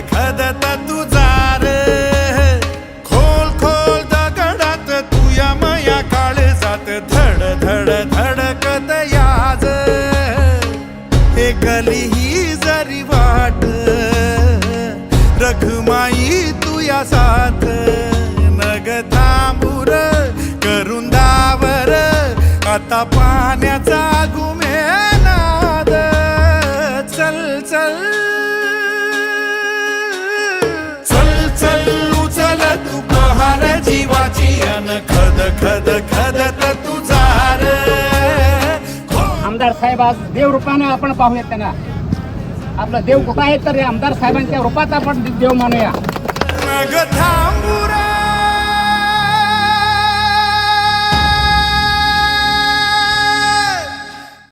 खदत तुजार खोल खोल दगडात तुया मया काळ जात धड धड धडकत याज. हे गली ही जरी वाट. रघुमाई तुया साथ. नग थांबूर करून दावर. आता पाण्याचा गुम खद खद खदत तुझा रे आमदार साहेब आज देव रूपाने आपण पाहूयात त्यांना. आपला देव कुठं आहे तर आमदार साहेबांच्या रूपात आपण देव मानूया. थांबू